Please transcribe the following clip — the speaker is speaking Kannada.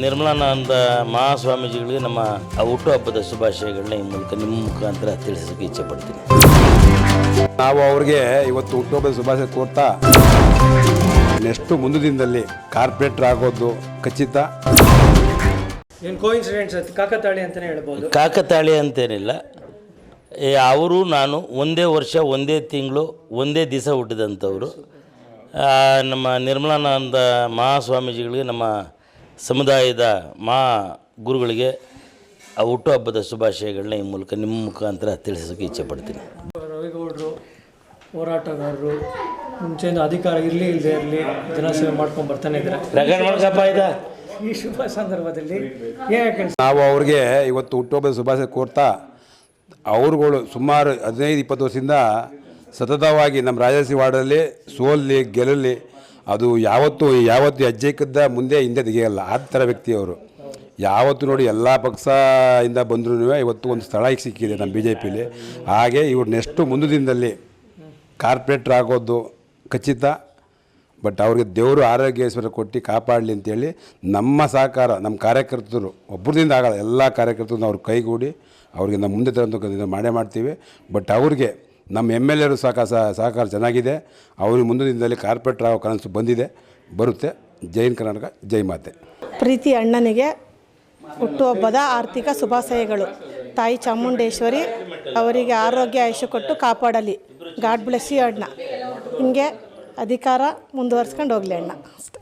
ನಿರ್ಮಲಾನಂದ ಮಹಾಸ್ವಾಮೀಜಿಗಳಿಗೆ ನಮ್ಮ ಆ ಹುಟ್ಟುಹಬ್ಬದ ಶುಭಾಶಯಗಳನ್ನ ಈ ಮೂಲಕ ನಿಮ್ಮ ಮುಖಾಂತರ ತಿಳಿಸೋಕೆ ಇಚ್ಛೆ ಪಡ್ತೀನಿ. ನಾವು ಅವ್ರಿಗೆ ಇವತ್ತು ಹುಟ್ಟುಹಬ್ಬದ ಶುಭಾಶಯ ಕೋರ್ತಾ ನೆಕ್ಸ್ಟ್ ಮುಂದಿನ ದಿನದಲ್ಲಿ ಕಾರ್ಪೊರೇಟರ್ ಆಗೋದು ಖಚಿತ. ಏನು ಕಾಕತಾಳಿ ಅಂತಲೇ ಹೇಳ್ಬೋದು. ಕಾಕತಾಳಿ ಅಂತೇನಿಲ್ಲ. ಏ, ಅವರು ನಾನು ಒಂದೇ ವರ್ಷ ಒಂದೇ ತಿಂಗಳು ಒಂದೇ ದಿವಸ ಹುಟ್ಟಿದಂಥವ್ರು. ಆ, ನಮ್ಮ ನಿರ್ಮಲಾನಂದ ಮಹಾಸ್ವಾಮೀಜಿಗಳಿಗೆ ನಮ್ಮ ಸಮುದಾಯದ ಮಾ ಗುರುಗಳಿಗೆ ಆ ಹುಟ್ಟುಹಬ್ಬದ ಶುಭಾಶಯಗಳನ್ನ ಈ ಮೂಲಕ ನಿಮ್ಮ ಮುಖಾಂತರ ತಿಳಿಸೋಕೆ ಇಚ್ಛೆ ಪಡ್ತೀನಿ. ರವಿಗೌಡರು ಹೋರಾಟಗಾರರು ಮುಂಚೆಯಿಂದ ಅಧಿಕಾರ ಇರಲಿ ಇಲ್ಲದೆ ಇರಲಿ ಜನಸೇವೆ ಮಾಡ್ಕೊಂಡು ಬರ್ತಾನೆ ಇದ್ದಾರೆ. ಈ ಶುಭ ಸಂದರ್ಭದಲ್ಲಿ ನಾವು ಅವ್ರಿಗೆ ಇವತ್ತು ಹುಟ್ಟುಹಬ್ಬದ ಶುಭಾಶಯ ಕೋರ್ತಾ ಅವ್ರುಗಳು ಸುಮಾರು ಹದಿನೈದು ಇಪ್ಪತ್ತು ವರ್ಷದಿಂದ ಸತತವಾಗಿ ನಮ್ಮ ರಾಜಸಿ ವಾರ್ಡಲ್ಲಿ ಸೋಲ್ಲಿ ಗೆಲ್ಲಲಿ ಅದು ಯಾವತ್ತೂ ಯಾವತ್ತು ಹೆಜ್ಜೆ ಇಕ್ಕದ್ದ ಮುಂದೆ ಹಿಂದೆ ತೆಗೆಯಲ್ಲ ಆ ಥರ ವ್ಯಕ್ತಿ ಅವರು ಯಾವತ್ತು ನೋಡಿ ಎಲ್ಲ ಪಕ್ಷದಿಂದ ಬಂದ್ರೂ ಇವತ್ತು ಒಂದು ಸ್ಥಳ ಸಿಕ್ಕಿದೆ ನಮ್ಮ ಬಿ ಜೆ ಪಿಲಿ ಹಾಗೆ ಇವ್ರು ನೆಕ್ಸ್ಟು ಮುಂದಿನ ದಿನದಲ್ಲಿ ಕಾರ್ಪೊರೇಟ್ರ್ ಆಗೋದು ಖಚಿತ. ಬಟ್ ಅವ್ರಿಗೆ ದೇವರು ಆರೋಗ್ಯ ಐಶ್ವರ್ಯ ಕೊಟ್ಟು ಕಾಪಾಡಲಿ ಅಂತೇಳಿ ನಮ್ಮ ಸಹಕಾರ, ನಮ್ಮ ಕಾರ್ಯಕರ್ತರು ಒಬ್ಬರದಿಂದ ಆಗಲ್ಲ, ಎಲ್ಲ ಕಾರ್ಯಕರ್ತರು ಅವ್ರು ಕೈಗೂಡಿ ಅವ್ರಿಗೆ ನಮ್ಮ ಮುಂದೆ ತರಂತ ಮಾಡೇ ಮಾಡ್ತೀವಿ. ಬಟ್ ಅವ್ರಿಗೆ ನಮ್ಮ ಎಂ ಎಲ್ ಎರು ಸಹಕಾರ ಸಹಕಾರ ಚೆನ್ನಾಗಿದೆ. ಅವ್ರಿಗೆ ಮುಂದಿನ ದಿನದಲ್ಲಿ ಕಾರ್ಪೊರೇಟರ್ ಆಗೋ ಕನಸು ಬಂದಿದೆ. ಬರುತ್ತೆ. ಜೈನ್ ಕರ್ನಾಟಕ, ಜೈ ಮಾತೆ. ಪ್ರೀತಿ ಅಣ್ಣನಿಗೆ ಹುಟ್ಟುಹಬ್ಬದ ಆರ್ಥಿಕ ಶುಭಾಶಯಗಳು. ತಾಯಿ ಚಾಮುಂಡೇಶ್ವರಿ ಅವರಿಗೆ ಆರೋಗ್ಯ ಆಯುಷು ಕೊಟ್ಟು ಕಾಪಾಡಲಿ. ಗಾಡ್ ಬ್ಲೆಸ್ ಯು ಅಣ್ಣ. ಹಿಂಗೆ ಅಧಿಕಾರ ಮುಂದುವರ್ಸ್ಕೊಂಡು ಹೋಗಲಿ ಅಣ್ಣ. ಅಷ್ಟೆ.